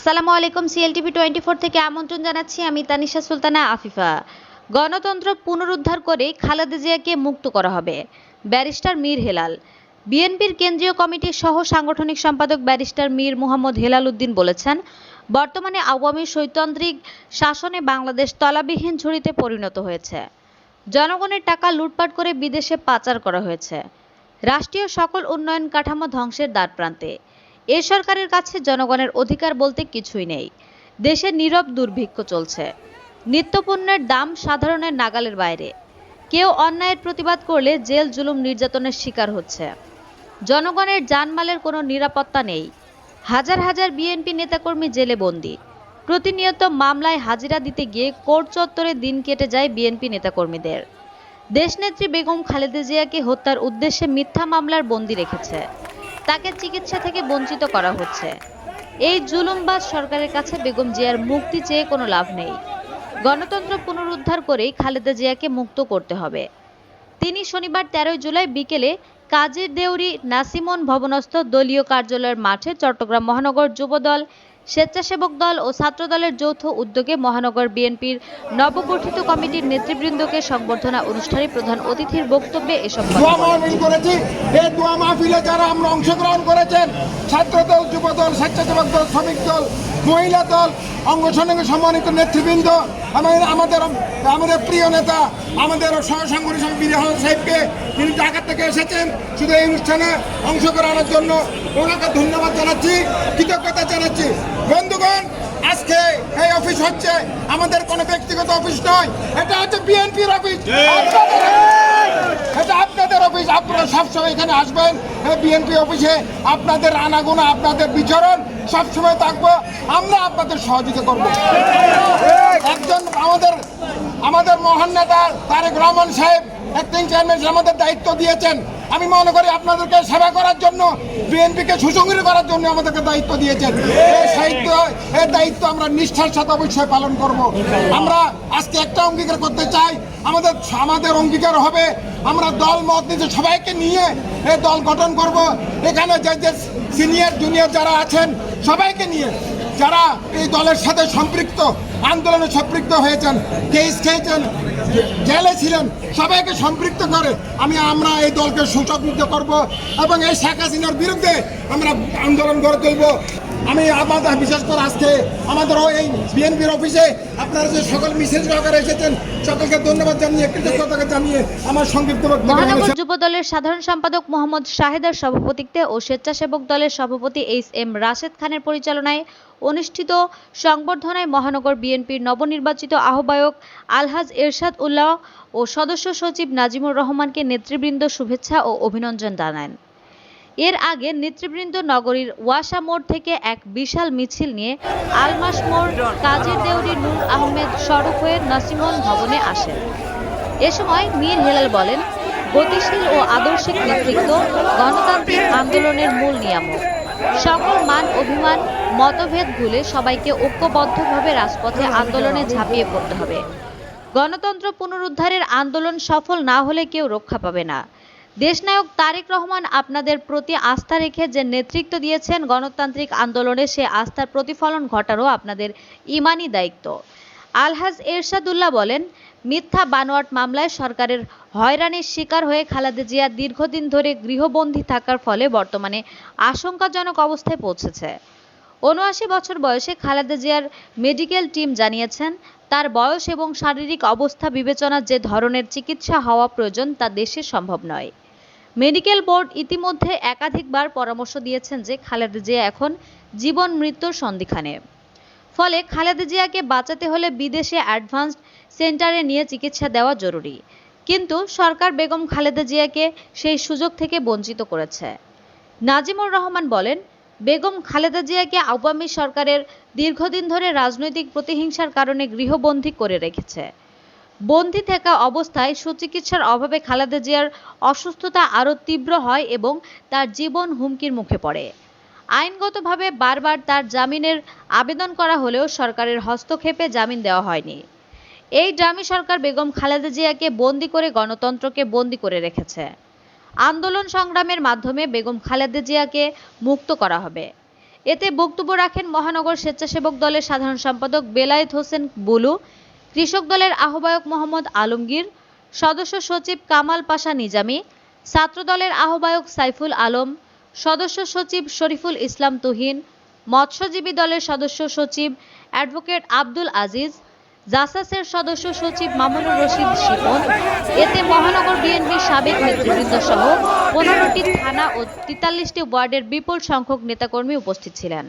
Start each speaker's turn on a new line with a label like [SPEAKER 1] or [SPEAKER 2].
[SPEAKER 1] আসসালামু আলাইকুম CLTV twenty four থেকে আমন্ত্রণ জানাচ্ছি আমি তানিশা সুলতানা আফিফা। গণতন্ত্র পুনরুদ্ধার করে খালেদা জিয়াকে মুক্ত করা হবে। ব্যারিস্টার মীর হেলাল। বিএনপির কেন্দ্রীয় কমিটির সহ সাংগঠনিক সম্পাদক ব্যারিস্টার মীর মোহাম্মদ হেলাল উদ্দিন বলেছেন, বর্তমানে আওয়ামী স্বৈতন্ত্রিক শাসনে বাংলাদেশ তলাবিহীন ঝুড়িতে পরিণত হয়েছে। জনগণের টাকা লুটপাট করে বিদেশে পাচার করা হয়েছে। রাষ্ট্রীয় সকল উন্নয়ন কাঠামো ধ্বংসের দ্বারপ্রান্তে। এ সরকারের কাছে জনগণের অধিকার বলতে কিছুই নেই। দেশে নীরব দুর্ভিক্ষ চলছে। নিত্যপণ্যের দাম সাধারণের নাগালের বাইরে। কেউ অন্যায়ের প্রতিবাদ করলে জেল জুলুম নির্যাতনের শিকার হচ্ছে। জনগণের জানমালের কোনো নিরাপত্তা নেই। হাজার হাজার বিএনপি নেতাকর্মী জেলে বন্দী। প্রতিনিয়ত মামলায় হাজিরা দিতে গিয়ে কোর্ট চত্বরে দিন কেটে যায় বিএনপি নেতাকর্মীদের। দেশনেত্রী বেগম খালেদা জিয়াকে হত্যার উদ্দেশ্যে মিথ্যা মামলার বন্দি রেখেছে। তাকে চিকিৎসা থেকে বঞ্চিত করা হচ্ছে। এই জুলুমবাজ সরকারের কাছে বেগম জিয়ার মুক্তি চেয়ে কোনো লাভ নেই। গণতন্ত্র পুনরুদ্ধার করেই খালেদা জিয়াকে মুক্ত করতে হবে। তিনি শনিবার তেরোই জুলাই বিকেলে কাজীর দেউরি নাসিমন ভবনস্থ দলীয় কার্যালয়ের মাঠে চট্টগ্রাম মহানগর যুবদল স্বেচ্ছাসেবক দল ও ছাত্র দলের যৌথ উদ্যোগে মহানগর বিএনপির নবগঠিত কমিটির নেতৃবৃন্দকে সংবর্ধনা অনুষ্ঠানে প্রধান অতিথির বক্তব্যে এসব
[SPEAKER 2] করেছি। এই দোয়া মাহফিলে যারা আমরা অংশগ্রহণ করেছেন ছাত্র দল যুব দল স্বেচ্ছাসেবক দল শ্রমিক দল মহিলা দল অঙ্গ সঙ্গে সম্মানিত নেতৃবৃন্দ আমাদের আমাদের প্রিয় নেতা আমাদের সহসাংগঠনিক বীর আহমদ সাহেবকে তিনি ঢাকা থেকে এসেছেন। শুধু এই অনুষ্ঠানে অংশগ্রহণের জন্য ওনাকে ধন্যবাদ জানাচ্ছি কৃতজ্ঞতা জানাচ্ছি। বন্ধুগণ আজকে এই অফিস হচ্ছে আমাদের কোনো ব্যক্তিগত অফিস নয় এটা হচ্ছে বিএনপির অফিস। এটা আপনাদের অফিস আপনারা সবসময় এখানে আসবেন। বিএনপি অফিসে আপনাদের আনাগোনা আপনাদের বিচরণ সবসময় থাকব। আমরা আপনাদের সহযোগিতা করব। একজন আমাদের মহান নেতা তারেক রহমান সাহেব অ্যাক্টিং চেয়ারম্যান আমাদের দায়িত্ব দিয়েছেন। আমি মনে করি আপনাদেরকে সেবা করার জন্য, বিএনপিকে সুসংগঠিত করার জন্য আমাদেরকে দায়িত্ব দিয়েছেন। সাহিত্য, এই দায়িত্ব আমরা নিষ্ঠার সাথে অবশ্যই পালন করব। আমরা আজকে একটা অঙ্গীকার করতে চাই। আমাদের আমাদের অঙ্গীকার হবে, আমরা দল, মত নিতে সবাইকে নিয়ে এই দল গঠন করব। এখানে যে যে সিনিয়র জুনিয়র যারা আছেন, সবাইকে নিয়ে যারা এই দলের সাথে সম্পৃক্ত, আন্দোলনে সম্পৃক্ত হয়েছেন কেস খেয়েছেন, জেলে ছিলেন, সবাইকে সম্পৃক্ত করে আমি আমরা এই দলকে সুসংগঠিত করব এবং এই শেখ হাসিনার বিরুদ্ধে আমরা আন্দোলন গড়ে তুলব। আমি আমাদের বিশেষ করে আজকে আমাদের এই বিএনপির অফিসে আপনারা যে সকল মিছিল সহকারে এসেছেন, সকলকে ধন্যবাদ জানিয়ে কৃতজ্ঞতা জানিয়ে আমার সংক্ষিপ্ত
[SPEAKER 1] মহানগর যুব দলের সাধারণ সম্পাদক মোহাম্মদ শাহেদের সভাপতিত্বে ও স্বেচ্ছাসেবক দলের সভাপতি এইচ এম রাশেদ খানের পরিচালনায় অনুষ্ঠিত সংবর্ধনায় মহানগর বিএনপির নবনির্বাচিত আহ্বায়ক আলহাজ এরশাদ উল্লাহ ও সদস্য সচিব নাজিমুর রহমানকে নেতৃবৃন্দ শুভেচ্ছা ও অভিনন্দন জানান। এর আগে নেতৃবৃন্দ নগরীর ওয়াসা মোড় থেকে এক বিশাল মিছিল নিয়ে আলমাস মোড়, কাজী দেউরি নূর আহমেদ সড়ক হয়ে নাসিমন ভবনে আসেন। এ সময় মীর হেলাল বলেন, গতিশীল ও আদর্শিক নেতৃত্ব গণতান্ত্রিক আন্দোলনের মূল নিয়ামক। সকল মান অভিমান, মতভেদ ভুলে সবাইকে ঐক্যবদ্ধভাবে রাজপথে আন্দোলনে ঝাঁপিয়ে পড়তে হবে। গণতন্ত্র পুনরুদ্ধারের আন্দোলন সফল না হলে কেউ রক্ষা পাবে না। দেশনায়ক তারেক রহমান আপনাদের প্রতি আস্থা রেখে যে নেতৃত্ব দিয়েছেন গণতান্ত্রিক আন্দোলনে, সে আস্থার প্রতিফলন ঘটারও আপনাদের ইমানি দায়িত্ব। আলহাজ এরশাদুল্লাহ বলেন, মিথ্যা বানোয়াট মামলায় সরকারের হয়রানির শিকার হয়ে খালেদা জিয়া দীর্ঘদিন ধরে গৃহবন্দী থাকার ফলে বর্তমানে আশঙ্কাজনক অবস্থায় পৌঁছেছে। উনআশি বছর বয়সে খালেদা জিয়ার মেডিকেল টিম জানিয়েছেন, তার বয়স এবং শারীরিক অবস্থা বিবেচনা যে ধরনের চিকিৎসা হওয়া প্রয়োজন তা দেশে সম্ভব নয়। মেডিকেল বোর্ড ইতিমধ্যে একাধিকবার পরামর্শ দিয়েছেন যে খালেদা জিয়া এখন জীবন মৃত্যুর সন্ধিক্ষানে ফলে খালেদা জিয়াকে বাঁচাতে হলে বিদেশে অ্যাডভান্সড সেন্টারে নিয়ে চিকিৎসা দেওয়া জরুরি। কিন্তু সরকার বেগম খালেদা জিয়াকে সেই সুযোগ থেকে বঞ্চিত করেছে। নাজিমুর রহমান বলেন, বেগম খালেদা জিয়াকে আওয়ামী সরকারের দীর্ঘদিন ধরে রাজনৈতিক প্রতিহিংসার কারণে গৃহবন্দী করে রেখেছে। বন্দী থাকা অবস্থায় সুচিকিৎসার অভাবে খালেদা জিয়ার অসুস্থতা আরও তীব্র হয় এবং তার জীবন হুমকির মুখে পড়ে। আইনগতভাবে বারবার তার জামিনের আবেদন করা হলেও সরকারের হস্তক্ষেপে জামিন দেওয়া হয়নি। এই ড্রামি সরকার বেগম খালেদা জিয়াকে বন্দি করে গণতন্ত্রকে বন্দি করে রেখেছে। আন্দোলন সংগ্রামের মাধ্যমে বেগম খালেদা জিয়াকে মুক্ত করা হবে। এতে বক্তব্য রাখেন মহানগর স্বেচ্ছাসেবক দলের সাধারণ সম্পাদক বেলায়েত হোসেন বুলু কৃষক দলের আহ্বায়ক মোহাম্মদ আলমগীর, সদস্য সচিব কামাল পাশা নিজামী, ছাত্র দলের আহ্বায়ক সাইফুল আলম, সদস্য সচিব শরীফুল ইসলাম তুহিন, মৎস্যজীবী দলের সদস্য সচিব অ্যাডভোকেট আব্দুল আজিজ, জাসাসের সদস্য সচিব মামুনুর রশিদ শিপন, এতে মহানগর বিএনপির সাবেক নেতৃবৃন্দ সহ পনেরোটি থানা ও তেতাল্লিশটি ওয়ার্ডের বিপুল সংখ্যক নেতাকর্মী উপস্থিত ছিলেন।